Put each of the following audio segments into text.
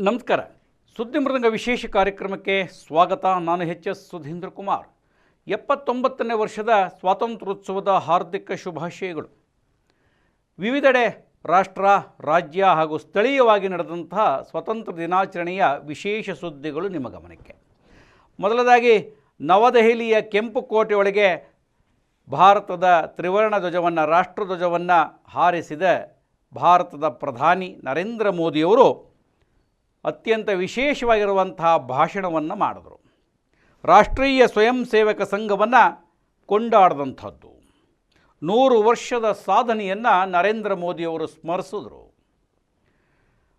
ನಮಸ್ಕಾರ. ಸುದ್ದಿ ಮೃದಂಗ ವಿಶೇಷ ಕಾರ್ಯಕ್ರಮಕ್ಕೆ ಸ್ವಾಗತ. ನಾನು ಎಚ್ ಎಸ್ ಸುಧೀಂದ್ರ ಕುಮಾರ್. ಎಪ್ಪತ್ತೊಂಬತ್ತನೇ ವರ್ಷದ ಸ್ವಾತಂತ್ರ್ಯೋತ್ಸವದ ಹಾರ್ದಿಕ ಶುಭಾಶಯಗಳು. ವಿವಿಧೆಡೆ ರಾಷ್ಟ್ರ, ರಾಜ್ಯ ಹಾಗೂ ಸ್ಥಳೀಯವಾಗಿ ನಡೆದಂತಹ ಸ್ವತಂತ್ರ ದಿನಾಚರಣೆಯ ವಿಶೇಷ ಸುದ್ದಿಗಳು ನಿಮ್ಮ ಗಮನಕ್ಕೆ. ಮೊದಲದಾಗಿ, ನವದೆಹಲಿಯ ಕೆಂಪು ಕೋಟೆಯೊಳಗೆ ಭಾರತದ ತ್ರಿವರ್ಣ ಧ್ವಜವನ್ನು ರಾಷ್ಟ್ರಧ್ವಜವನ್ನು ಹಾರಿಸಿದ ಭಾರತದ ಪ್ರಧಾನಿ ನರೇಂದ್ರ ಮೋದಿಯವರು ಅತ್ಯಂತ ವಿಶೇಷವಾಗಿರುವಂತಹ ಭಾಷಣವನ್ನು ಮಾಡಿದರು. ರಾಷ್ಟ್ರೀಯ ಸ್ವಯಂ ಸೇವಕ ಸಂಘವನ್ನು ಕೊಂಡಾಡಿದಂಥದ್ದು. ನೂರು ವರ್ಷದ ಸಾಧನೆಯನ್ನು ನರೇಂದ್ರ ಮೋದಿಯವರು ಸ್ಮರಿಸಿದ್ರು.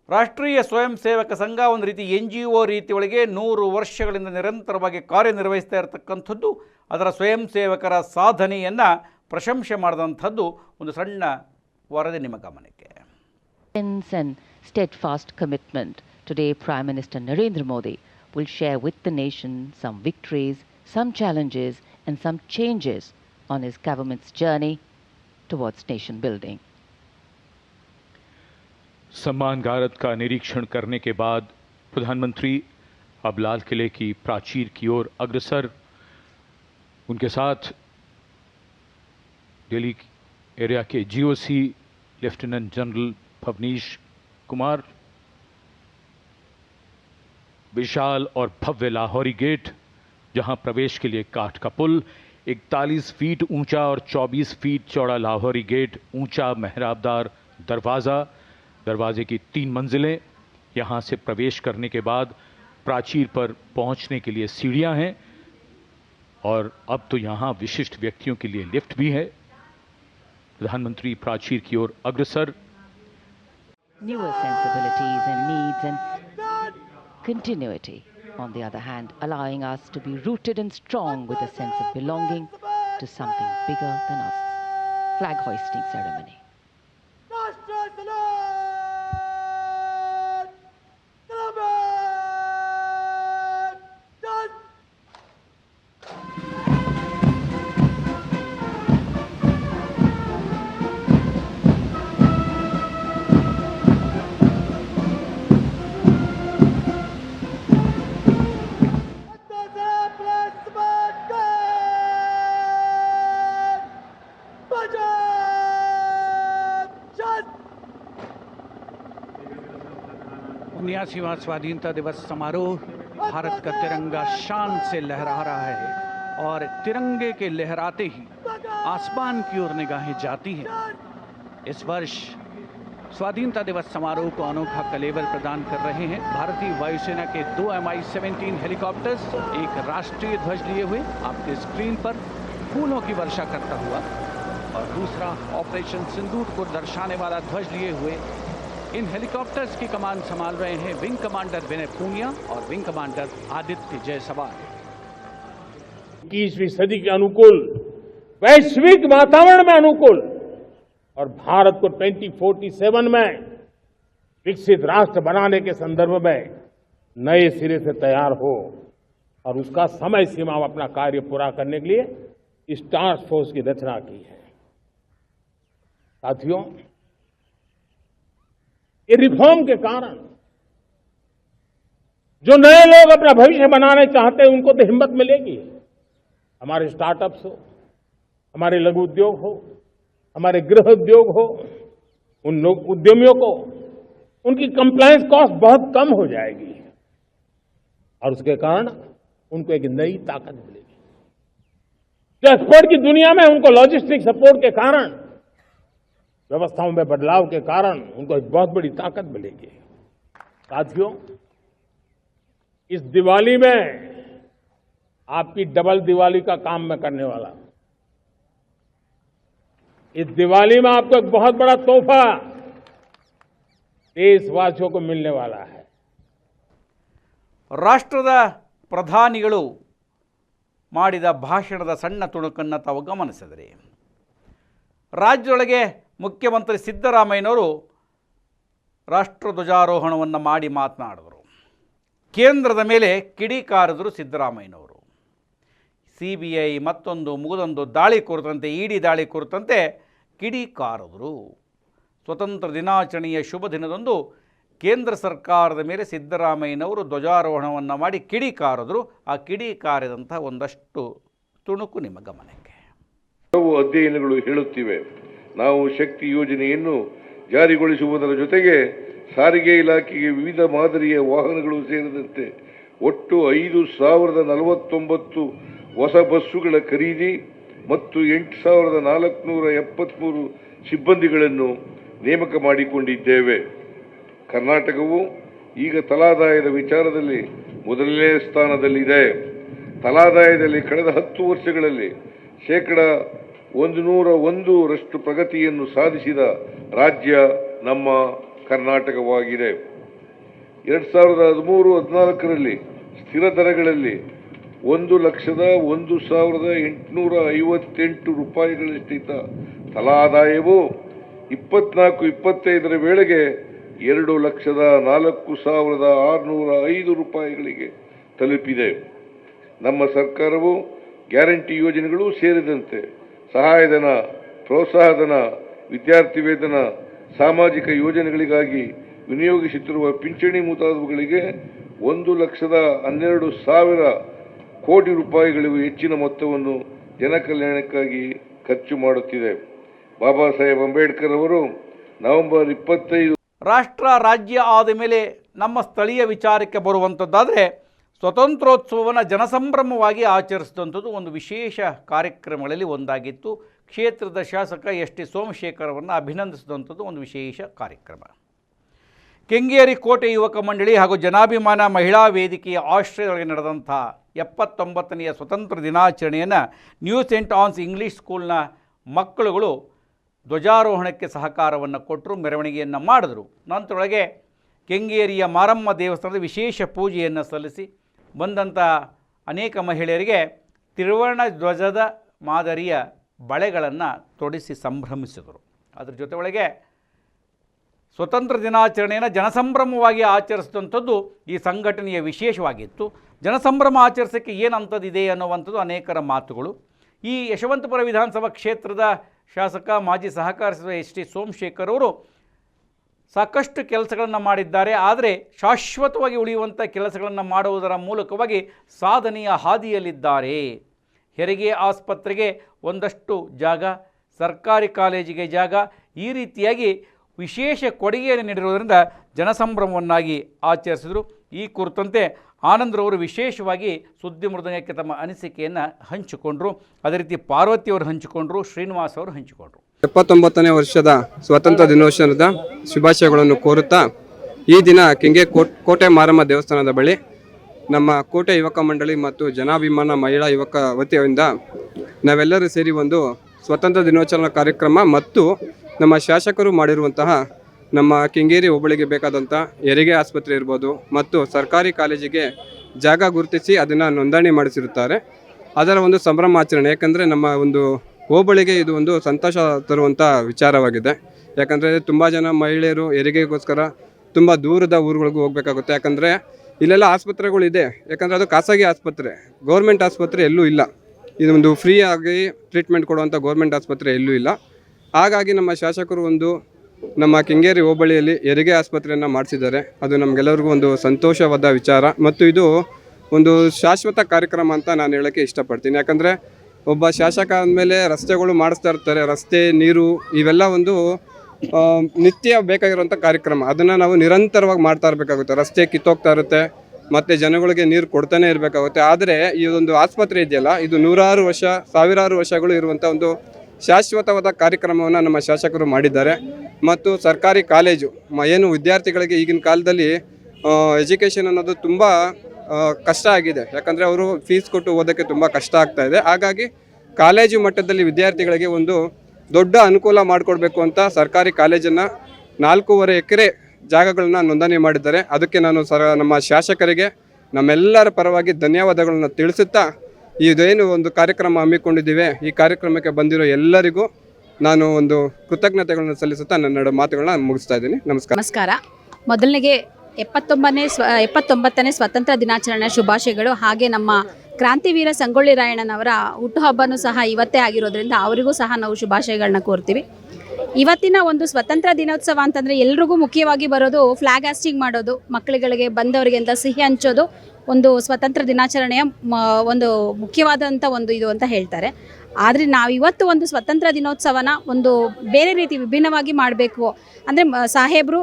ರಾಷ್ಟ್ರೀಯ ಸ್ವಯಂ ಸೇವಕ ಸಂಘ ಒಂದು ರೀತಿ ಎನ್ ಜಿ ಒ ರೀತಿಯೊಳಗೆ ನೂರು ವರ್ಷಗಳಿಂದ ನಿರಂತರವಾಗಿ ಕಾರ್ಯನಿರ್ವಹಿಸ್ತಾ ಇರತಕ್ಕಂಥದ್ದು ಅದರ ಸ್ವಯಂ ಸೇವಕರ ಸಾಧನೆಯನ್ನು ಪ್ರಶಂಸೆ ಮಾಡಿದಂಥದ್ದು ಒಂದು ಸಣ್ಣ ವರದಿ ನಿಮ್ಮ ಗಮನಕ್ಕೆ. Steadfast commitment, today Prime Minister Narendra Modi will share with the nation some victories, some challenges, and some changes on his government's journey towards nation building. सम्मान गारद का निरीक्षण करने के बाद प्रधानमंत्री अब लाल किले की प्राचीर की ओर अग्रसर उनके साथ दिल्ली एरिया के GOC lieutenant general Bhavnish Kumar विशाल और भव्य लाहौरी गेट, जहाँ प्रवेश के लिए काठ का पुल 41 फीट ऊँचा और 24 फीट चौड़ा लाहौरी गेट, ऊँचा मेहराबदार दरवाज़ा, दरवाजे की तीन मंजिलें। यहाँ से प्रवेश करने के बाद प्राचीर पर पहुँचने के लिए सीढ़ियाँ हैं और अब तो यहाँ विशिष्ट व्यक्तियों के लिए लिफ्ट भी है। प्रधानमंत्री प्राचीर की ओर अग्रसर। Newer continuity, on the other hand, allowing us to be rooted and strong with a sense of belonging to something bigger than us. Flag hoisting ceremony. उन्यासीवा स्वाधीनता दिवस समारोह भारत का तिरंगा शान से लहरा रहा है और तिरंगे के लहराते ही आसमान की ओर निगाहें जाती हैं। इस वर्ष स्वाधीनता दिवस समारोह को अनोखा कलेवर प्रदान कर रहे हैं। भारतीय वायुसेना के दो एम आई सेवेंटीन हेलीकॉप्टर्स, एक राष्ट्रीय ध्वज लिए हुए, आपके स्क्रीन पर फूलों की वर्षा करता हुआ और दूसरा ऑपरेशन सिंदूर को दर्शाने वाला ध्वज लिए हुए इन हेलीकॉप्टर्स की कमान संभाल रहे हैं विंग कमांडर विनय पूनिया और विंग कमांडर आदित्य जयसवाल। इक्कीसवीं सदी के अनुकूल, वैश्विक वातावरण में अनुकूल और भारत को 2047 में विकसित राष्ट्र बनाने के संदर्भ में नए सिरे से तैयार हो और उसका समय सीमा अपना कार्य पूरा करने के लिए इस टास्क फोर्स की रचना की है। साथियों ये रिफॉर्म के कारण। जो नए लोग अपना भविष्य बनाने चाहते हैं, उनको तो हिम्मत मिलेगी। हमारे स्टार्टअप्स हो, हमारे लघु उद्योग हो, हमारे गृह उद्योग हो, उन लोग, उद्यमियों को, उनकी कंप्लायंस कॉस्ट बहुत कम हो जाएगी। और उसके कारण उनको एक नई ताकत मिलेगी। जो एक्सपोर्ट की दुनिया में उनको लॉजिस्टिक सपोर्ट के कारण व्यवस्थाओं में बदलाव के कारण उनको एक बहुत बड़ी ताकत मिलेगी साथियों इस दिवाली में आपकी डबल दिवाली का काम मैं करने वाला हूं इस दिवाली में आपको एक बहुत बड़ा तोहफा देशवासियों को मिलने वाला है ರಾಷ್ಟ್ರದ ಪ್ರಧಾನಿಗಳು ಮಾಡಿದ ಭಾಷಣದ ಸಣ್ಣ ತುಣುಕನ್ನು ತಾವು ಗಮನಿಸಿದ್ರಿ ರಾಜ್ಯದೊಳಗೆ ಮುಖ್ಯಮಂತ್ರಿ ಸಿದ್ದರಾಮಯ್ಯನವರು ರಾಷ್ಟ್ರಧ್ವಜಾರೋಹಣವನ್ನು ಮಾಡಿ ಮಾತನಾಡಿದರು. ಕೇಂದ್ರದ ಮೇಲೆ ಕಿಡಿಕಾರಿದರು ಸಿದ್ದರಾಮಯ್ಯನವರು. ಸಿ ಬಿ ಐ ಮತ್ತೊಂದು ಮುಗಿದೊಂದು ದಾಳಿ ಕುರಿತಂತೆ ಇಡಿ ದಾಳಿ ಕುರಿತಂತೆ ಕಿಡಿಕಾರದರು ಸ್ವತಂತ್ರ ದಿನಾಚರಣೆಯ ಶುಭ ದಿನದಂದು ಕೇಂದ್ರ ಸರ್ಕಾರದ ಮೇಲೆ ಸಿದ್ದರಾಮಯ್ಯನವರು ಧ್ವಜಾರೋಹಣವನ್ನು ಮಾಡಿ ಕಿಡಿ ಕಾರಿದ್ರು. ಆ ಕಿಡಿ ಕಾರಿದಂಥ ಒಂದಷ್ಟು ತುಣುಕು ನಿಮ್ಮ ಗಮನಕ್ಕೆ. ನಾವು ಅಧ್ಯಯನಗಳು ಹೇಳುತ್ತಿವೆ. ನಾವು ಶಕ್ತಿ ಯೋಜನೆಯನ್ನು ಜಾರಿಗೊಳಿಸುವುದರ ಜೊತೆಗೆ ಸಾರಿಗೆ ಇಲಾಖೆಗೆ ವಿವಿಧ ಮಾದರಿಯ ವಾಹನಗಳು ಸೇರಿದಂತೆ ಒಟ್ಟು ಐದು ಸಾವಿರದ ನಲವತ್ತೊಂಬತ್ತು ಹೊಸ ಬಸ್ಸುಗಳ ಖರೀದಿ ಮತ್ತು ಎಂಟು ಸಾವಿರದ ನಾಲ್ಕುನೂರ ಎಪ್ಪತ್ತ್ಮೂರು ಸಿಬ್ಬಂದಿಗಳನ್ನು ನೇಮಕ ಮಾಡಿಕೊಂಡಿದ್ದೇವೆ. ಕರ್ನಾಟಕವು ಈಗ ತಲಾದಾಯದ ವಿಚಾರದಲ್ಲಿ ಮೊದಲನೇ ಸ್ಥಾನದಲ್ಲಿದೆ. ತಲಾದಾಯದಲ್ಲಿ ಕಳೆದ ಹತ್ತು ವರ್ಷಗಳಲ್ಲಿ ಶೇಕಡ ಒಂದು ನೂರ ಒಂದರಷ್ಟು ಪ್ರಗತಿಯನ್ನು ಸಾಧಿಸಿದ ರಾಜ್ಯ ನಮ್ಮ ಕರ್ನಾಟಕವಾಗಿದೆ. ಎರಡು ಸಾವಿರದ ಹದಿಮೂರು, ಹದಿನಾಲ್ಕರಲ್ಲಿ ಸ್ಥಿರ ದರಗಳಲ್ಲಿ ಒಂದು ಲಕ್ಷದ ಒಂದು ಸಾವಿರದ ಎಂಟುನೂರ ಐವತ್ತೆಂಟು ರೂಪಾಯಿಗಳಷ್ಟಿದ್ದ ತಲಾದಾಯವು ಇಪ್ಪತ್ನಾಲ್ಕು, ಇಪ್ಪತ್ತೈದರ ವೇಳೆಗೆ ಎರಡು ಲಕ್ಷದ ನಾಲ್ಕು ಸಾವಿರದ ಆರುನೂರ ಐದು ರೂಪಾಯಿಗಳಿಗೆ ತಲುಪಿದೆ. ನಮ್ಮ ಸರ್ಕಾರವು ಗ್ಯಾರಂಟಿ ಯೋಜನೆಗಳು ಸೇರಿದಂತೆ ಸಹಾಯಧನ, ಪ್ರೋತ್ಸಾಹಧನ, ವಿದ್ಯಾರ್ಥಿ ವೇತನ, ಸಾಮಾಜಿಕ ಯೋಜನೆಗಳಿಗಾಗಿ ವಿನಿಯೋಗಿಸುತ್ತಿರುವ ಪಿಂಚಣಿ ಮುಂತಾದವುಗಳಿಗೆ ಒಂದು ಲಕ್ಷದ ಹನ್ನೆರಡು ಸಾವಿರ ಕೋಟಿ ರೂಪಾಯಿಗಳಿಗೂ ಹೆಚ್ಚಿನ ಮೊತ್ತವನ್ನು ಜನಕಲ್ಯಾಣಕ್ಕಾಗಿ ಖರ್ಚು ಮಾಡುತ್ತಿದೆ. ಬಾಬಾ ಸಾಹೇಬ್ ಅಂಬೇಡ್ಕರ್ ಅವರು ನವೆಂಬರ್ ಇಪ್ಪತ್ತೈದು ರಾಷ್ಟ್ರ, ರಾಜ್ಯ ಆದ ಮೇಲೆ ನಮ್ಮ ಸ್ಥಳೀಯ ವಿಚಾರಕ್ಕೆ ಬರುವಂಥದ್ದಾದರೆ ಸ್ವತಂತ್ರೋತ್ಸವವನ್ನು ಜನಸಂಭ್ರಮವಾಗಿ ಆಚರಿಸಿದಂಥದ್ದು ಒಂದು ವಿಶೇಷ ಕಾರ್ಯಕ್ರಮಗಳಲ್ಲಿ ಒಂದಾಗಿತ್ತು. ಕ್ಷೇತ್ರದ ಶಾಸಕ ಎಸ್ ಟಿ ಸೋಮಶೇಖರವನ್ನು ಅಭಿನಂದಿಸಿದಂಥದ್ದು ಒಂದು ವಿಶೇಷ ಕಾರ್ಯಕ್ರಮ. ಕೆಂಗೇರಿ ಕೋಟೆ ಯುವಕ ಮಂಡಳಿ ಹಾಗೂ ಜನಾಭಿಮಾನ ಮಹಿಳಾ ವೇದಿಕೆಯ ಆಶ್ರಯದೊಳಗೆ ನಡೆದಂಥ ಎಪ್ಪತ್ತೊಂಬತ್ತನೆಯ ಸ್ವತಂತ್ರ ದಿನಾಚರಣೆಯನ್ನು ನ್ಯೂ ಸೆಂಟ್ ಆನ್ಸ್ ಇಂಗ್ಲೀಷ್ ಸ್ಕೂಲ್ನ ಮಕ್ಕಳುಗಳು ಧ್ವಜಾರೋಹಣಕ್ಕೆ ಸಹಕಾರವನ್ನು ಕೊಟ್ಟರು, ಮೆರವಣಿಗೆಯನ್ನು ಮಾಡಿದರು. ನಂತರೊಳಗೆ ಕೆಂಗೇರಿಯ ಮಾರಮ್ಮ ದೇವಸ್ಥಾನದ ವಿಶೇಷ ಪೂಜೆಯನ್ನು ಸಲ್ಲಿಸಿ ಬಂದಂಥ ಅನೇಕ ಮಹಿಳೆಯರಿಗೆ ತ್ರಿವರ್ಣ ಧ್ವಜದ ಮಾದರಿಯ ಬಳೆಗಳನ್ನು ತೊಡಿಸಿ ಸಂಭ್ರಮಿಸಿದರು. ಅದರ ಜೊತೆ ಒಳಗೆ ಸ್ವತಂತ್ರ ದಿನಾಚರಣೆಯನ್ನು ಜನಸಂಭ್ರಮವಾಗಿ ಆಚರಿಸಿದಂಥದ್ದು ಈ ಸಂಘಟನೆಯ ವಿಶೇಷವಾಗಿತ್ತು. ಜನಸಂಭ್ರಮ ಆಚರಿಸೋಕ್ಕೆ ಏನು ಅಂಥದ್ದಿದೆ ಅನ್ನುವಂಥದ್ದು ಅನೇಕರ ಮಾತುಗಳು. ಈ ಯಶವಂತಪುರ ವಿಧಾನಸಭಾ ಕ್ಷೇತ್ರದ ಶಾಸಕ, ಮಾಜಿ ಸಹಕಾರ ಸಚಿವ ಎಸ್ ಟಿ ಸೋಮಶೇಖರ್ ಅವರು ಸಾಕಷ್ಟು ಕೆಲಸಗಳನ್ನು ಮಾಡಿದ್ದಾರೆ. ಆದರೆ ಶಾಶ್ವತವಾಗಿ ಉಳಿಯುವಂಥ ಕೆಲಸಗಳನ್ನು ಮಾಡುವುದರ ಮೂಲಕವಾಗಿ ಸಾಧನೆಯ ಹಾದಿಯಲ್ಲಿದ್ದಾರೆ. ಹೆರಿಗೆ ಆಸ್ಪತ್ರೆಗೆ ಒಂದಷ್ಟು ಜಾಗ, ಸರ್ಕಾರಿ ಕಾಲೇಜಿಗೆ ಜಾಗ, ಈ ರೀತಿಯಾಗಿ ವಿಶೇಷ ಕೊಡುಗೆಯನ್ನು ನೀಡಿರುವುದರಿಂದ ಜನಸಂಭ್ರಮವನ್ನಾಗಿ ಆಚರಿಸಿದರು. ಈ ಕುರಿತಂತೆ ಆನಂದ್ರವರು ವಿಶೇಷವಾಗಿ ಸುದ್ದಿ ಮೃದಂಗಕ್ಕೆ ತಮ್ಮ ಅನಿಸಿಕೆಯನ್ನು ಹಂಚಿಕೊಂಡರು. ಅದೇ ರೀತಿ ಪಾರ್ವತಿಯವರು ಹಂಚಿಕೊಂಡರು, ಶ್ರೀನಿವಾಸ್ ಅವರು ಹಂಚಿಕೊಂಡರು. ಎಪ್ಪತ್ತೊಂಬತ್ತನೇ ವರ್ಷದ ಸ್ವಾತಂತ್ರ್ಯ ದಿನೋತ್ಸವದ ಶುಭಾಶಯಗಳನ್ನು ಕೋರುತ್ತಾ ಈ ದಿನ ಕೆಂಗೆ ಕೋಟ್- ಮಾರಮ್ಮ ದೇವಸ್ಥಾನದ ಬಳಿ ನಮ್ಮ ಕೋಟೆ ಯುವಕ ಮಂಡಳಿ ಮತ್ತು ಜನಾಭಿಮಾನ ಮಹಿಳಾ ಯುವಕ ವತಿಯಿಂದ ನಾವೆಲ್ಲರೂ ಸೇರಿ ಒಂದು ಸ್ವತಂತ್ರ ದಿನೋತ್ಸವ ಕಾರ್ಯಕ್ರಮ ಮತ್ತು ನಮ್ಮ ಶಾಸಕರು ಮಾಡಿರುವಂತಹ ನಮ್ಮ ಕೆಂಗೇರಿ ಹೋಬಳಿಗೆ ಬೇಕಾದಂಥ ಹೆರಿಗೆ ಆಸ್ಪತ್ರೆ ಇರ್ಬೋದು ಮತ್ತು ಸರ್ಕಾರಿ ಕಾಲೇಜಿಗೆ ಜಾಗ ಗುರುತಿಸಿ ಅದನ್ನು ನೋಂದಣಿ ಮಾಡಿಸಿರುತ್ತಾರೆ. ಅದರ ಒಂದು ಸಂಭ್ರಮಾಚರಣೆ, ಯಾಕಂದರೆ ನಮ್ಮ ಒಂದು ಹೋಬಳಿಗೆ ಇದು ಒಂದು ಸಂತೋಷ ತರುವಂಥ ವಿಚಾರವಾಗಿದೆ. ಯಾಕಂದರೆ ತುಂಬ ಜನ ಮಹಿಳೆಯರು ಹೆರಿಗೆಗೋಸ್ಕರ ತುಂಬ ದೂರದ ಊರುಗಳಿಗೂ ಹೋಗಬೇಕಾಗುತ್ತೆ. ಯಾಕಂದರೆ ಇಲ್ಲೆಲ್ಲ ಆಸ್ಪತ್ರೆಗಳಿದೆ. ಯಾಕಂದರೆ ಅದು ಖಾಸಗಿ ಆಸ್ಪತ್ರೆ. ಗೌರ್ಮೆಂಟ್ ಆಸ್ಪತ್ರೆ ಎಲ್ಲೂ ಇಲ್ಲ. ಇದು ಒಂದು ಫ್ರೀ ಆಗಿ ಟ್ರೀಟ್ಮೆಂಟ್ ಕೊಡುವಂಥ ಗೌರ್ಮೆಂಟ್ ಆಸ್ಪತ್ರೆ ಎಲ್ಲೂ ಇಲ್ಲ. ಹಾಗಾಗಿ ನಮ್ಮ ಶಾಸಕರು ಒಂದು ನಮ್ಮ ಕೆಂಗೇರಿ ಹೋಬಳಿಯಲ್ಲಿ ಹೆರಿಗೆ ಆಸ್ಪತ್ರೆಯನ್ನು ಮಾಡಿಸಿದ್ದಾರೆ. ಅದು ನಮಗೆಲ್ಲರಿಗೂ ಒಂದು ಸಂತೋಷವಾದ ವಿಚಾರ. ಮತ್ತು ಇದು ಒಂದು ಶಾಶ್ವತ ಕಾರ್ಯಕ್ರಮ ಅಂತ ನಾನು ಹೇಳೋಕ್ಕೆ ಇಷ್ಟಪಡ್ತೀನಿ. ಯಾಕಂದರೆ ಒಬ್ಬ ಶಾಸಕ ಅಂದಮೇಲೆ ರಸ್ತೆಗಳು ಮಾಡಿಸ್ತಾ ಇರ್ತಾರೆ, ರಸ್ತೆ, ನೀರು, ಇವೆಲ್ಲ ಒಂದು ನಿತ್ಯ ಬೇಕಾಗಿರುವಂಥ ಕಾರ್ಯಕ್ರಮ. ಅದನ್ನು ನಾವು ನಿರಂತರವಾಗಿ ಮಾಡ್ತಾ ಇರಬೇಕಾಗುತ್ತೆ. ರಸ್ತೆ ಕಿತ್ತೋಗ್ತಾ ಇರುತ್ತೆ, ಮತ್ತು ಜನಗಳಿಗೆ ನೀರು ಕೊಡ್ತಾನೆ ಇರಬೇಕಾಗುತ್ತೆ. ಆದರೆ ಈ ಒಂದು ಆಸ್ಪತ್ರೆ ಇದೆಯಲ್ಲ, ಇದು ನೂರಾರು ವರ್ಷ, ಸಾವಿರಾರು ವರ್ಷಗಳು ಇರುವಂಥ ಒಂದು ಶಾಶ್ವತವಾದ ಕಾರ್ಯಕ್ರಮವನ್ನು ನಮ್ಮ ಶಾಸಕರು ಮಾಡಿದ್ದಾರೆ. ಮತ್ತು ಸರ್ಕಾರಿ ಕಾಲೇಜು ಏನು ವಿದ್ಯಾರ್ಥಿಗಳಿಗೆ ಈಗಿನ ಕಾಲದಲ್ಲಿ ಎಜುಕೇಷನ್ ಅನ್ನೋದು ತುಂಬ ಕಷ್ಟ ಆಗಿದೆ. ಯಾಕಂದರೆ ಅವರು ಫೀಸ್ ಕೊಟ್ಟು ಓದೋಕ್ಕೆ ತುಂಬ ಕಷ್ಟ ಆಗ್ತಾ ಇದೆ. ಹಾಗಾಗಿ ಕಾಲೇಜು ಮಟ್ಟದಲ್ಲಿ ವಿದ್ಯಾರ್ಥಿಗಳಿಗೆ ಒಂದು ದೊಡ್ಡ ಅನುಕೂಲ ಮಾಡಿಕೊಡ್ಬೇಕು ಅಂತ ಸರ್ಕಾರಿ ಕಾಲೇಜನ್ನು ನಾಲ್ಕೂವರೆ ಎಕರೆ ಜಾಗಗಳನ್ನ ನೋಂದಣಿ ಮಾಡಿದ್ದಾರೆ. ಅದಕ್ಕೆ ನಾನು ಸರ, ನಮ್ಮ ಶಾಸಕರಿಗೆ, ನಮ್ಮೆಲ್ಲರ ಪರವಾಗಿ ಧನ್ಯವಾದಗಳನ್ನು ತಿಳಿಸುತ್ತಾ ಇದೇನು ಒಂದು ಕಾರ್ಯಕ್ರಮ ಹಮ್ಮಿಕೊಂಡಿದ್ದೀವಿ. ಈ ಕಾರ್ಯಕ್ರಮಕ್ಕೆ ಬಂದಿರೋ ಎಲ್ಲರಿಗೂ ನಾನು ಒಂದು ಕೃತಜ್ಞತೆಗಳನ್ನು ಸಲ್ಲಿಸುತ್ತಾ ನನ್ನ ಮಾತುಗಳನ್ನ ಮುಗಿಸ್ತಾ ಇದ್ದೀನಿ. ನಮಸ್ಕಾರ. ನಮಸ್ಕಾರ. ಮೊದಲನಿಗೆ ಎಪ್ಪತ್ತೊಂಬನೇ ಸ್ವ ಎಪ್ಪತ್ತೊಂಬತ್ತನೇ ಸ್ವಾತಂತ್ರ್ಯ ದಿನಾಚರಣೆ ಶುಭಾಶಯಗಳು. ಹಾಗೆ ನಮ್ಮ ಕ್ರಾಂತಿವೀರ ಸಂಗೊಳ್ಳಿ ರಾಯಣ್ಣನವರ ಹುಟ್ಟುಹಬ್ಬನೂ ಸಹ ಇವತ್ತೇ ಆಗಿರೋದ್ರಿಂದ ಅವರಿಗೂ ಸಹ ನಾವು ಶುಭಾಶಯಗಳನ್ನ ಕೋರ್ತೀವಿ. ಇವತ್ತಿನ ಒಂದು ಸ್ವತಂತ್ರ ದಿನೋತ್ಸವ ಅಂತಂದರೆ ಎಲ್ರಿಗೂ ಮುಖ್ಯವಾಗಿ ಬರೋದು ಫ್ಲಾಗ್ ಆಸ್ಟಿಂಗ್ ಮಾಡೋದು, ಮಕ್ಕಳುಗಳಿಗೆ ಬಂದವರಿಗೆ ಅಂತ ಸಿಹಿ ಹಂಚೋದು ಒಂದು ಸ್ವತಂತ್ರ ದಿನಾಚರಣೆಯ ಒಂದು ಮುಖ್ಯವಾದಂಥ ಒಂದು ಇದು ಅಂತ ಹೇಳ್ತಾರೆ. ಆದರೆ ನಾವು ಇವತ್ತು ಒಂದು ಸ್ವತಂತ್ರ ದಿನೋತ್ಸವನ ಒಂದು ಬೇರೆ ರೀತಿ ವಿಭಿನ್ನವಾಗಿ ಮಾಡಬೇಕು. ಅಂದರೆ ಸಾಹೇಬರು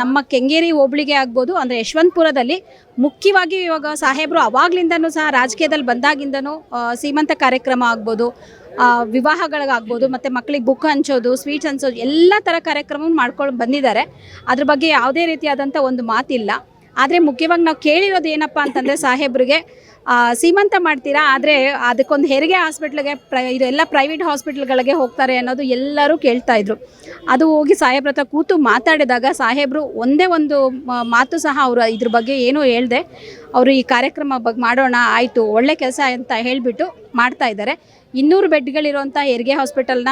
ನಮ್ಮ ಕೆಂಗೇರಿ ಹೋಬಳಿಗೆ ಆಗ್ಬೋದು, ಅಂದರೆ ಯಶವಂತಪುರದಲ್ಲಿ ಮುಖ್ಯವಾಗಿ ಇವಾಗ ಸಾಹೇಬರು ಅವಾಗ್ಲಿಂದನೂ ಸಹ ರಾಜಕೀಯದಲ್ಲಿ ಬಂದಾಗಿಂದನೂ ಸೀಮಂತ ಕಾರ್ಯಕ್ರಮ ಆಗ್ಬೋದು ವಿವಾಹಗಳಿಗಾಗ್ಬೋದು, ಮತ್ತು ಮಕ್ಕಳಿಗೆ ಬುಕ್ ಹಂಚೋದು, ಸ್ವೀಟ್ಸ್ ಹಂಚೋದು, ಎಲ್ಲ ಥರ ಕಾರ್ಯಕ್ರಮ ಮಾಡ್ಕೊಂಡು ಬಂದಿದ್ದಾರೆ. ಅದ್ರ ಬಗ್ಗೆ ಯಾವುದೇ ರೀತಿಯಾದಂಥ ಒಂದು ಮಾತಿಲ್ಲ. ಆದರೆ ಮುಖ್ಯವಾಗಿ ನಾವು ಕೇಳಿರೋದು ಏನಪ್ಪ ಅಂತಂದರೆ ಸಾಹೇಬ್ರಿಗೆ ಸೀಮಂತ ಮಾಡ್ತೀರಾ? ಆದರೆ ಅದಕ್ಕೊಂದು ಹೆರಿಗೆ ಹಾಸ್ಪಿಟ್ಲಿಗೆ ಪ್ರೈ ಇದೆಲ್ಲ ಪ್ರೈವೇಟ್ ಹಾಸ್ಪಿಟ್ಲ್ಗಳಿಗೆ ಹೋಗ್ತಾರೆ ಅನ್ನೋದು ಎಲ್ಲರೂ ಕೇಳ್ತಾ ಇದ್ರು. ಅದು ಹೋಗಿ ಸಾಹೇಬ್ರ ಹತ್ರ ಕೂತು ಮಾತಾಡಿದಾಗ ಸಾಹೇಬರು ಒಂದೇ ಒಂದು ಮಾತು ಸಹ ಅವರು ಇದ್ರ ಬಗ್ಗೆ ಏನೂ ಹೇಳ್ದೆ. ಅವರು ಈ ಕಾರ್ಯಕ್ರಮ ಬಗ್ಗೆ ಮಾಡೋಣ, ಆಯಿತು, ಒಳ್ಳೆ ಕೆಲಸ ಅಂತ ಹೇಳಿಬಿಟ್ಟು ಮಾಡ್ತಾ ಇದ್ದಾರೆ. ಇನ್ನೂರು ಬೆಡ್ಗಳಿರುವಂಥ ಹೆರಿಗೆ ಹಾಸ್ಪಿಟಲ್ನ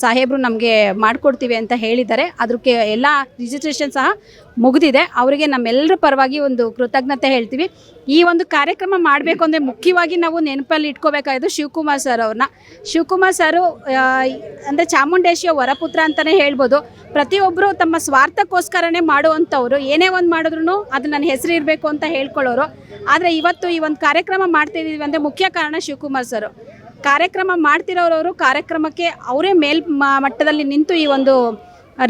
ಸಾಹೇಬರು ನಮಗೆ ಮಾಡಿಕೊಡ್ತೀವಿ ಅಂತ ಹೇಳಿದ್ದಾರೆ. ಅದಕ್ಕೆ ಎಲ್ಲ ರಿಜಿಸ್ಟ್ರೇಷನ್ ಸಹ ಮುಗಿದಿದೆ. ಅವರಿಗೆ ನಮ್ಮೆಲ್ಲರ ಪರವಾಗಿ ಒಂದು ಕೃತಜ್ಞತೆ ಹೇಳ್ತೀವಿ. ಈ ಒಂದು ಕಾರ್ಯಕ್ರಮ ಮಾಡಬೇಕು ಅಂದರೆ ಮುಖ್ಯವಾಗಿ ನಾವು ನೆನಪಲ್ಲಿ ಇಟ್ಕೋಬೇಕಾಗಿದ್ದು ಶಿವಕುಮಾರ್ ಸರ್ ಅವ್ರನ್ನ. ಶಿವಕುಮಾರ್ ಸರು ಅಂದರೆ ಚಾಮುಂಡೇಶಿಯ ವರಪುತ್ರ ಅಂತಲೇ ಹೇಳ್ಬೋದು. ಪ್ರತಿಯೊಬ್ಬರು ತಮ್ಮ ಸ್ವಾರ್ಥಕ್ಕೋಸ್ಕರನೇ ಮಾಡುವಂಥವ್ರು. ಏನೇ ಒಂದು ಮಾಡಿದ್ರು ಅದು ನನ್ನ ಹೆಸರು ಇರಬೇಕು ಅಂತ ಹೇಳ್ಕೊಳ್ಳೋರು. ಆದರೆ ಇವತ್ತು ಈ ಒಂದು ಕಾರ್ಯಕ್ರಮ ಮಾಡ್ತಿದ್ದೀವಿ ಅಂದರೆ ಮುಖ್ಯ ಕಾರಣ ಶಿವಕುಮಾರ್ ಸರ್. ಕಾರ್ಯಕ್ರಮ ಮಾಡ್ತಿರೋರವರು ಕಾರ್ಯಕ್ರಮಕ್ಕೆ ಅವರೇ ಮೇಲ್ ಮಟ್ಟದಲ್ಲಿ ನಿಂತು ಈ ಒಂದು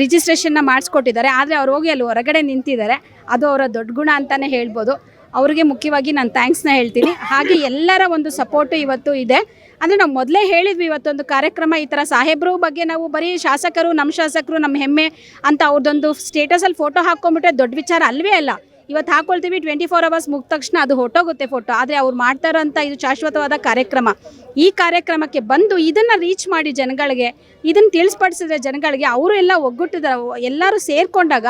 ರಿಜಿಸ್ಟ್ರೇಷನ್ನ ಮಾಡಿಸ್ಕೊಟ್ಟಿದ್ದಾರೆ. ಆದರೆ ಅವ್ರು ಹೋಗಿ ಅಲ್ಲಿ ಹೊರಗಡೆ ನಿಂತಿದ್ದಾರೆ. ಅದು ಅವರ ದೊಡ್ಡ ಗುಣ ಅಂತಲೇ ಹೇಳ್ಬೋದು. ಅವರಿಗೆ ಮುಖ್ಯವಾಗಿ ನಾನು ಥ್ಯಾಂಕ್ಸ್ನ ಹೇಳ್ತೀನಿ. ಹಾಗೆ ಎಲ್ಲರ ಒಂದು ಸಪೋರ್ಟು ಇವತ್ತು ಇದೆ. ಅಂದರೆ ನಾವು ಮೊದಲೇ ಹೇಳಿದ್ವಿ ಇವತ್ತೊಂದು ಕಾರ್ಯಕ್ರಮ ಈ ಥರ ಸಾಹೇಬ್ರ ಬಗ್ಗೆ ನಾವು ಬರೀ ಶಾಸಕರು ನಮ್ಮ ಶಾಸಕರು ನಮ್ಮ ಹೆಮ್ಮೆ ಅಂತ ಅವ್ರದ್ದೊಂದು ಸ್ಟೇಟಸಲ್ಲಿ ಫೋಟೋ ಹಾಕ್ಕೊಂಬಿಟ್ರೆ ದೊಡ್ಡ ವಿಚಾರ ಅಲ್ವೇ ಅಲ್ಲ. ಇವತ್ತು ಹಾಕೊಳ್ತೀವಿ ಟ್ವೆಂಟಿ ಫೋರ್ ಅವರ್ಸ್ ಮುಗಿದ ತಕ್ಷಣ ಅದು ಹೊಟ್ಟೋಗುತ್ತೆ ಫೋಟೋ ಆದರೆ ಅವ್ರು ಮಾಡ್ತಾ ಇರೋಂಥ ಇದು ಶಾಶ್ವತವಾದ ಕಾರ್ಯಕ್ರಮ. ಈ ಕಾರ್ಯಕ್ರಮಕ್ಕೆ ಬಂದು ಇದನ್ನು ರೀಚ್ ಮಾಡಿ ಜನಗಳಿಗೆ, ಇದನ್ನು ತಿಳಿಸ್ಪಡಿಸಿದ್ರೆ ಜನಗಳಿಗೆ, ಅವರು ಎಲ್ಲ ಒಗ್ಗಟ್ಟಿದ ಎಲ್ಲರೂ ಸೇರಿಕೊಂಡಾಗ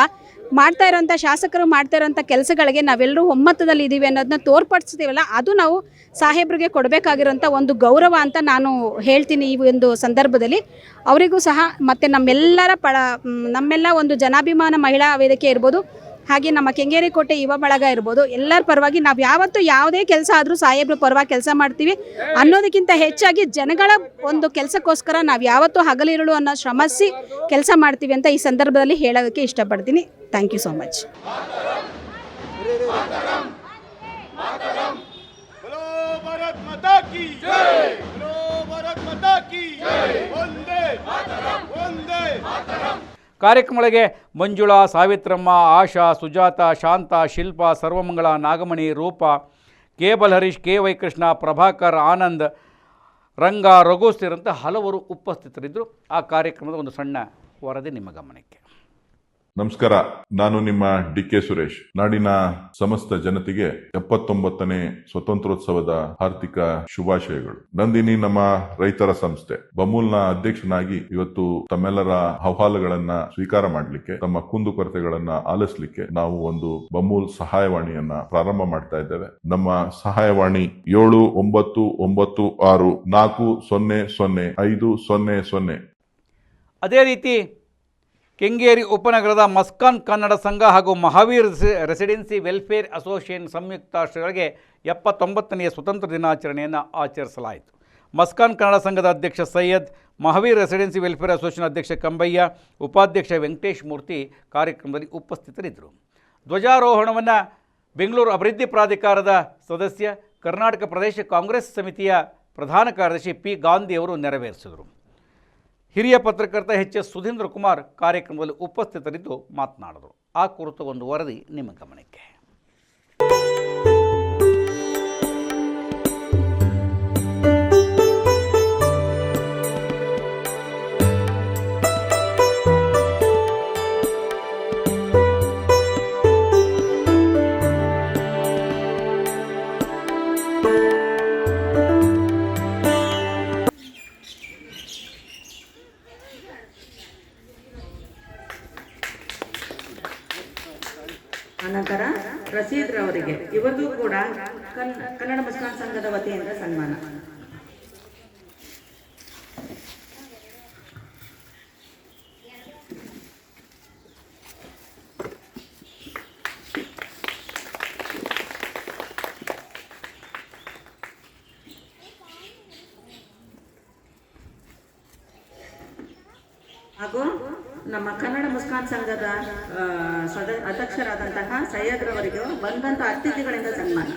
ಮಾಡ್ತಾ ಇರೋಂಥ ಶಾಸಕರು, ಮಾಡ್ತಾ ಇರೋಂಥ ಕೆಲಸಗಳಿಗೆ ನಾವೆಲ್ಲರೂ ಒಮ್ಮತದಲ್ಲಿ ಇದ್ದೀವಿ ಅನ್ನೋದನ್ನ ತೋರ್ಪಡಿಸ್ತೀವಲ್ಲ, ಅದು ನಾವು ಸಾಹೇಬ್ರಿಗೆ ಕೊಡಬೇಕಾಗಿರೋಂಥ ಒಂದು ಗೌರವ ಅಂತ ನಾನು ಹೇಳ್ತೀನಿ ಈ ಒಂದು ಸಂದರ್ಭದಲ್ಲಿ. ಅವರಿಗೂ ಸಹ ಮತ್ತು ನಮ್ಮೆಲ್ಲರ ಪಳ ನಮ್ಮೆಲ್ಲ ಒಂದು ಜನಾಭಿಮಾನ ಮಹಿಳಾ ವೇದಿಕೆ ಇರ್ಬೋದು. ಹಾಗೆ ನಮ್ಮ ಕೆಂಗೇರಿ ಕೋಟೆ ಯುವ ಬಳಗ ಇರ್ಬೋದು, ಎಲ್ಲರ ಪರವಾಗಿ ನಾವು ಯಾವತ್ತೂ ಯಾವುದೇ ಕೆಲಸ ಆದರೂ ಸಾಹೇಬ್ರ ಪರವಾಗಿ ಕೆಲಸ ಮಾಡ್ತೀವಿ. ಅನ್ನೋದಕ್ಕಿಂತ ಹೆಚ್ಚಾಗಿ ಜನಗಳ ಒಂದು ಕೆಲಸಕ್ಕೋಸ್ಕರ ನಾವು ಯಾವತ್ತೂ ಹಗಲಿರುಳು ಅನ್ನೋ ಶ್ರಮಿಸಿ ಕೆಲಸ ಮಾಡ್ತೀವಿ ಅಂತ ಈ ಸಂದರ್ಭದಲ್ಲಿ ಹೇಳೋದಕ್ಕೆ ಇಷ್ಟಪಡ್ತೀನಿ. ಥ್ಯಾಂಕ್ ಯು ಸೋ ಮಚ್ बोलो ಕಾರ್ಯಕ್ರಮಗಳಿಗೆ ಮಂಜುಳಾ, ಸಾವಿತ್ರಮ್ಮ, ಆಶಾ, ಸುಜಾತ, ಶಾಂತ, Shilpa Sarvamangala Nagamani, Roopa, cable Harish, K Y Krishna, Prabhakar, Anand, Ranga Raghu ಹಲವರು ಉಪಸ್ಥಿತರಿದ್ದರು. ಆ ಕಾರ್ಯಕ್ರಮದ ಒಂದು ಸಣ್ಣ ವರದಿ ನಿಮ್ಮ ಗಮನಕ್ಕೆ. ನಮಸ್ಕಾರ. ನಾನು ನಿಮ್ಮ ಡಿ ಕೆ ಸುರೇಶ್. ನಾಡಿನ ಸಮಸ್ತ ಜನತೆಗೆ ಎಪ್ಪತ್ತೊಂಬತ್ತನೇ ಸ್ವತಂತ್ರೋತ್ಸವದ ಹಾರ್ದಿಕ ಶುಭಾಶಯಗಳು. ನಂದಿನಿ ನಮ್ಮ ರೈತರ ಸಂಸ್ಥೆ. ಬಮೂಲ್ನ ಅಧ್ಯಕ್ಷನಾಗಿ ಇವತ್ತು ತಮ್ಮೆಲ್ಲರ ಅಹವಾಲುಗಳನ್ನ ಸ್ವೀಕಾರ ಮಾಡಲಿಕ್ಕೆ, ತಮ್ಮ ಕುಂದುಕೊರತೆಗಳನ್ನ ಆಲಿಸ್ಲಿಕ್ಕೆ ನಾವು ಒಂದು ಬಮೂಲ್ ಸಹಾಯವಾಣಿಯನ್ನ ಪ್ರಾರಂಭ ಮಾಡ್ತಾ ಇದ್ದೇವೆ. ನಮ್ಮ ಸಹಾಯವಾಣಿ ಏಳು ಒಂಬತ್ತು ಒಂಬತ್ತು ಆರು ನಾಲ್ಕು ಸೊನ್ನೆ ಸೊನ್ನೆ ಐದು ಸೊನ್ನೆ ಸೊನ್ನೆ. ಅದೇ ರೀತಿ ಕೆಂಗೇರಿ ಉಪನಗರದ ಮಸ್ಕಾನ್ ಕನ್ನಡ ಸಂಘ ಹಾಗೂ ಮಹಾವೀರ್ ರೆಸಿಡೆನ್ಸಿ ವೆಲ್ಫೇರ್ ಅಸೋಸಿಯೇಷನ್ ಸಂಯುಕ್ತಾಶ್ರಯಗಳಿಗೆ ಎಪ್ಪತ್ತೊಂಬತ್ತನೆಯ ಸ್ವತಂತ್ರ ದಿನಾಚರಣೆಯನ್ನು ಆಚರಿಸಲಾಯಿತು. ಮಸ್ಕಾನ್ ಕನ್ನಡ ಸಂಘದ ಅಧ್ಯಕ್ಷ Syed, Mahavir residency welfare association ಅಧ್ಯಕ್ಷ ಕಂಬಯ್ಯ, ಉಪಾಧ್ಯಕ್ಷ ವೆಂಕಟೇಶ್ ಮೂರ್ತಿ ಕಾರ್ಯಕ್ರಮದಲ್ಲಿ ಉಪಸ್ಥಿತರಿದ್ದರು. ಧ್ವಜಾರೋಹಣವನ್ನು ಬೆಂಗಳೂರು ಅಭಿವೃದ್ಧಿ ಪ್ರಾಧಿಕಾರದ ಸದಸ್ಯ, ಕರ್ನಾಟಕ ಪ್ರದೇಶ ಕಾಂಗ್ರೆಸ್ ಸಮಿತಿಯ ಪ್ರಧಾನ ಕಾರ್ಯದರ್ಶಿ ಪಿ ಗಾಂಧಿ ಅವರು ನೆರವೇರಿಸಿದರು. ಹಿರಿಯ ಪತ್ರಕರ್ತ ಎಚ್ ಎಸ್ ಸುಧೀಂದ್ರ ಕುಮಾರ್ ಕಾರ್ಯಕ್ರಮದಲ್ಲಿ ಉಪಸ್ಥಿತರಿದ್ದು ಮಾತನಾಡಿದರು. ಆ ಕುರಿತು ಒಂದು ವರದಿ ನಿಮ್ಮ ಗಮನಕ್ಕೆ. ನಮ್ಮ ಕನ್ನಡ ಮುಸ್ಕಾನ್ ಸಂಘದ ಸದ ಅಧ್ಯಕ್ಷರಾದಂತಹ ಸೈಯದ್ರವರಿಗೂ ಬಂದಂಥ ಅತಿಥಿಗಳಿಂದ ಸನ್ಮಾನ.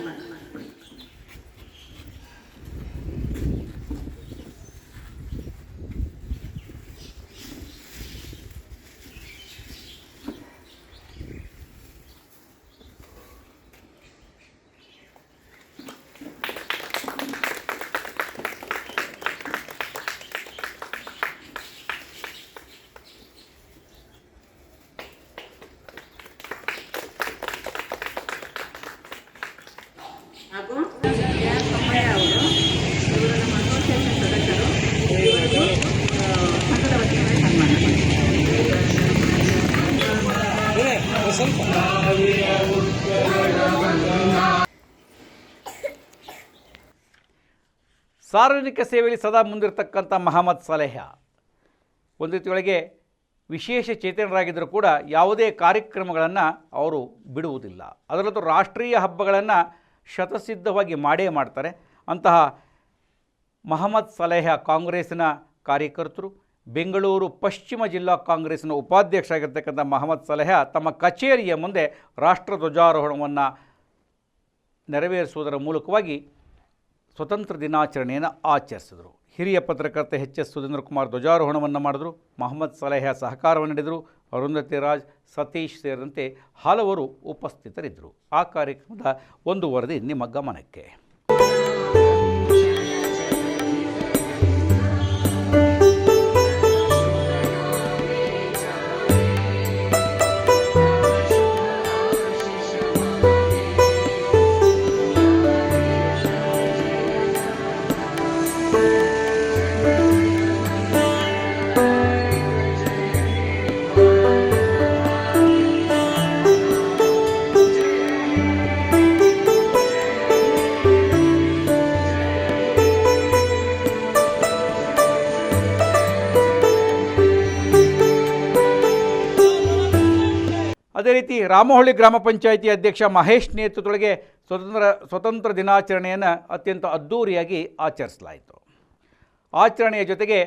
ಸಾರ್ವಜನಿಕ ಸೇವೆಯಲ್ಲಿ ಸದಾ ಮುಂದಿರತಕ್ಕಂಥ ಮಹಮ್ಮದ್ ಸಲೇಹ. ಒಂದು ರೀತಿಯೊಳಗೆ ವಿಶೇಷ ಚೇತನರಾಗಿದ್ದರೂ ಕೂಡ ಯಾವುದೇ ಕಾರ್ಯಕ್ರಮಗಳನ್ನು ಅವರು ಬಿಡುವುದಿಲ್ಲ. ಅದರಲ್ಲೂ ರಾಷ್ಟ್ರೀಯ ಹಬ್ಬಗಳನ್ನು ಶತಸಿದ್ಧವಾಗಿ ಮಾಡೇ ಮಾಡ್ತಾರೆ. ಅಂತಹ ಮಹಮ್ಮದ್ ಸಲೇಹ ಕಾಂಗ್ರೆಸ್ನ ಕಾರ್ಯಕರ್ತರು, ಬೆಂಗಳೂರು ಪಶ್ಚಿಮ ಜಿಲ್ಲಾ ಕಾಂಗ್ರೆಸ್ನ ಉಪಾಧ್ಯಕ್ಷರಾಗಿರ್ತಕ್ಕಂಥ ಮಹಮ್ಮದ್ ಸಲೇಹ ತಮ್ಮ ಕಚೇರಿಯ ಮುಂದೆ ರಾಷ್ಟ್ರ ಧ್ವಜಾರೋಹಣವನ್ನು ನೆರವೇರಿಸುವುದರ ಮೂಲಕವಾಗಿ ಸ್ವತಂತ್ರ ದಿನಾಚರಣೆಯನ್ನು ಆಚರಿಸಿದರು. ಹಿರಿಯ ಪತ್ರಕರ್ತ ಎಚ್ ಎಸ್ ಸುಧೀಂದ್ರ ಕುಮಾರ್ ಧ್ವಜಾರೋಹಣವನ್ನು ಮಾಡಿದರು. ಮೊಹಮ್ಮದ್ ಸಲಹೆಯ ಸಹಕಾರವನ್ನು ನೀಡಿದರು. ಅರುಂಧತಿ ರಾಜ್, ಸತೀಶ್ ಸೇರಿದಂತೆ ಹಲವರು ಉಪಸ್ಥಿತರಿದ್ದರು. ಆ ಕಾರ್ಯಕ್ರಮದ ಒಂದು ವರದಿ ನಿಮ್ಮ ಗಮನಕ್ಕೆ. ರಾಮಹಳ್ಳಿ ಗ್ರಾಮ ಪಂಚಾಯಿತಿ ಅಧ್ಯಕ್ಷ ಮಹೇಶ್ ನೇತೃತ್ವದೊಳಗೆ ಸ್ವತಂತ್ರ ಸ್ವತಂತ್ರ ದಿನಾಚರಣೆಯನ್ನು ಅತ್ಯಂತ ಅದ್ಧೂರಿಯಾಗಿ ಆಚರಿಸಲಾಯಿತು. ಆಚರಣೆಯ ಜೊತೆಗೆ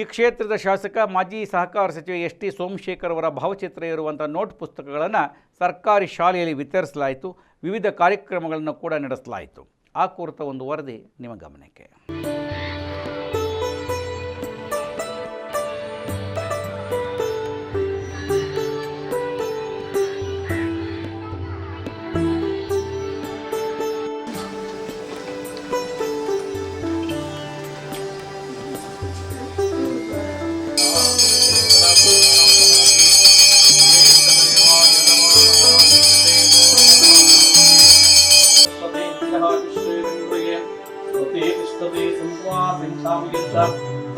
ಈ ಕ್ಷೇತ್ರದ ಶಾಸಕ, ಮಾಜಿ ಸಹಕಾರ ಸಚಿವ ಎಸ್ ಟಿ ಸೋಮಶೇಖರ್ ಅವರ ಭಾವಚಿತ್ರ ಇರುವಂಥ ನೋಟ್ ಪುಸ್ತಕಗಳನ್ನು ಸರ್ಕಾರಿ ಶಾಲೆಯಲ್ಲಿ ವಿತರಿಸಲಾಯಿತು. ವಿವಿಧ ಕಾರ್ಯಕ್ರಮಗಳನ್ನು ಕೂಡ ನಡೆಸಲಾಯಿತು. ಆ ಕುರಿತ ಒಂದು ವರದಿ ನಿಮ್ಮ ಗಮನಕ್ಕೆ.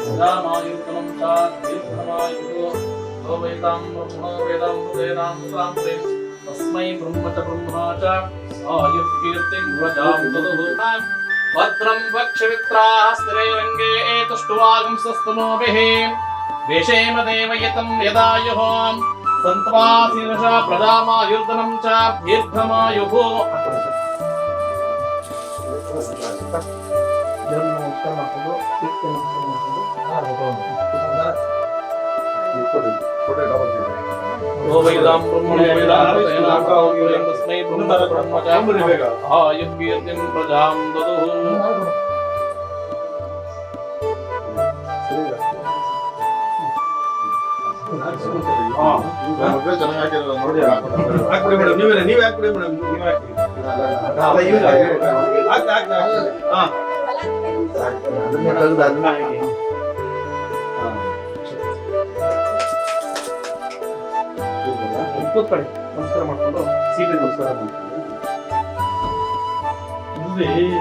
सदामायुक्तमं चाद्यस्तमायुक्तो यो वेदां ब्रह्मणो वेदां हृदयनां तस्मै ब्रह्म च ब्रह्मा च आयुःकीर्तिं व्रजाभिततुः भद्रं वक्षवित्राः स्थिरे रङ्गे एतुष्टुवागंसस्तनोभिः वेषेम देवयतं यदायुः सन्त्वासिनशा प्रजामायुर्दनं च दीर्घमायुः Thank you. वैदां ब्रह्मणो वेदान्तस्मै तस्मै ब्रह्म च ब्रह्म च आयुर्कीर्तिं प्रजां ददुः ನೀವೇ ನೀವೇ ಹಾಕ್ಬಿಡಿ ಮೇಡಮ್ ನೀವೇ ಹಾಕಿ ಹಾಕ್ತಾ ಹಾಕ್ತಾ ಹಾ ಅದನ್ನ ತೆಗೆದು pues para vamos a marcar todo. Sí les gustaba mucho. No sé,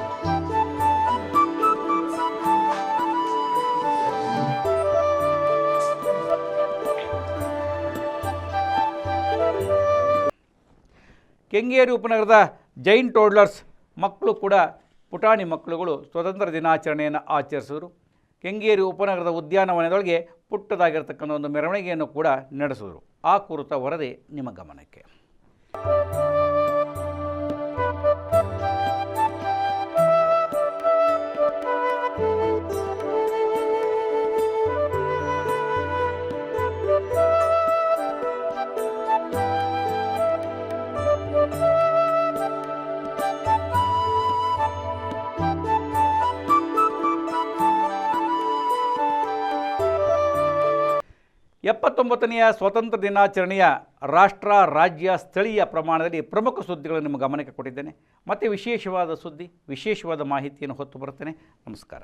Kengeri ಉಪನಗರದ Jain ಟೋಡ್ಲರ್ಸ್ ಮಕ್ಕಳು ಕೂಡ ಪುಟಾಣಿ ಮಕ್ಕಳುಗಳು ಸ್ವತಂತ್ರ ದಿನಾಚರಣೆಯನ್ನು ಆಚರಿಸಿದರು. ಕೆಂಗೇರಿ ಉಪನಗರದ ಉದ್ಯಾನವನದೊಳಗೆ ಪುಟ್ಟದಾಗಿರ್ತಕ್ಕಂಥ ಒಂದು ಮೆರವಣಿಗೆಯನ್ನು ಕೂಡ ನಡೆಸಿದರು. ಆ ಕುರಿತ ವರದಿ ನಿಮ್ಮ ಗಮನಕ್ಕೆ. ಎಪ್ಪತ್ತೊಂಬತ್ತನೆಯ ಸ್ವಾತಂತ್ರ್ಯ ದಿನಾಚರಣೆಯ ರಾಷ್ಟ್ರ, ರಾಜ್ಯ ಸ್ಥಳೀಯ ಪ್ರಮಾಣದಲ್ಲಿ ಪ್ರಮುಖ ಸುದ್ದಿಗಳನ್ನು ನಿಮ್ಮ ಗಮನಕ್ಕೆ ಕೊಟ್ಟಿದ್ದೇನೆ. ಮತ್ತು ವಿಶೇಷವಾದ ಸುದ್ದಿ, ವಿಶೇಷವಾದ ಮಾಹಿತಿಯನ್ನು ಹೊತ್ತು ಬರುತ್ತೇನೆ. ನಮಸ್ಕಾರ.